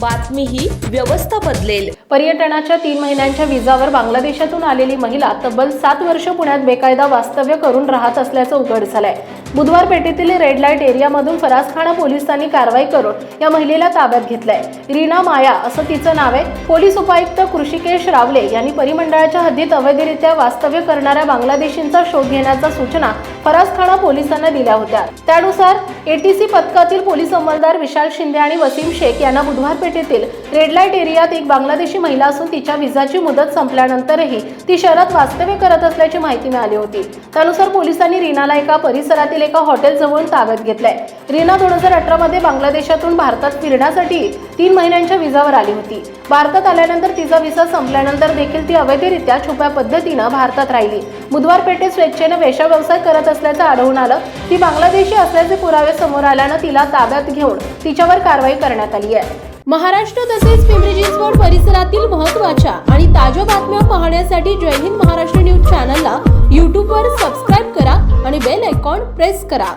बातमी ही व्यवस्था बदलेल. पर्यटनाच्या तीन महिन्यांच्या विजावर बांगलादेशातून आलेली महिला तब्बल सात वर्ष पुण्यात बेकायदा वास्तव्य करून राहत असल्याचं उघड झालंय. बुधवार पेठेतील रेड लाइट एरियामधून फरासखाना पोलिसांनी कारवाई करून या महिलेला ताब्यात घेतलंय. रीना माया असं तिचं नाव आहे. पोलीस उपायुक्त कृषिकेश रावले यांनी परिमंडळाच्या हद्दीत अवैधरित्या वास्तव्य करणाऱ्या बांगलादेशींचा शोध घेण्याच्या सूचना फरासखाना पोलिसांना दिल्या होत्या. त्यानुसार एटीसी पथकातील पोलीस अंमलदार विशाल शिंदे आणि वसीम शेख यांना बुधवार पेठेतील रेड लाइट एरियात एक बांगलादेशी महिला असून तिच्या विजाची मुदत संपल्यानंतरही ती शहरात वास्तव्य करत असल्याची माहिती मिळाली होती. त्यानुसार पोलिसांनी रीनाला एका परिसरातील एका हॉटेलजवळून ताब्यात घेतलाय. रीना दोन हजार अठरा मध्ये बांगलादेशातून भारतात फिरण्यासाठी तीन महिन्यांच्या विजावर आली होती. भारतात आल्यानंतर तिचा विसा संपल्यानंतर देखील ती अवैधरित्या छुप्या पद्धतीनं भारतात राहिली. बुधवार पेठेत स्वेच्छेनं वेशा व्यवसाय करत असल्याचं आढळून आलं. ती बांगलादेशी असल्याचे पुरावे समोर आल्यानं तिला ताब्यात घेऊन तिच्यावर कारवाई करण्यात आली आहे. महाराष्ट्र तसेच पिंपरी चिंचवड परिसरातील महत्त्वाच्या आणि ताज्या बातम्या पाहण्यासाठी जय हिंद महाराष्ट्र न्यूज चॅनलला यूट्यूबवर सबस्क्राईब करा आणि बेल आयकॉन प्रेस करा.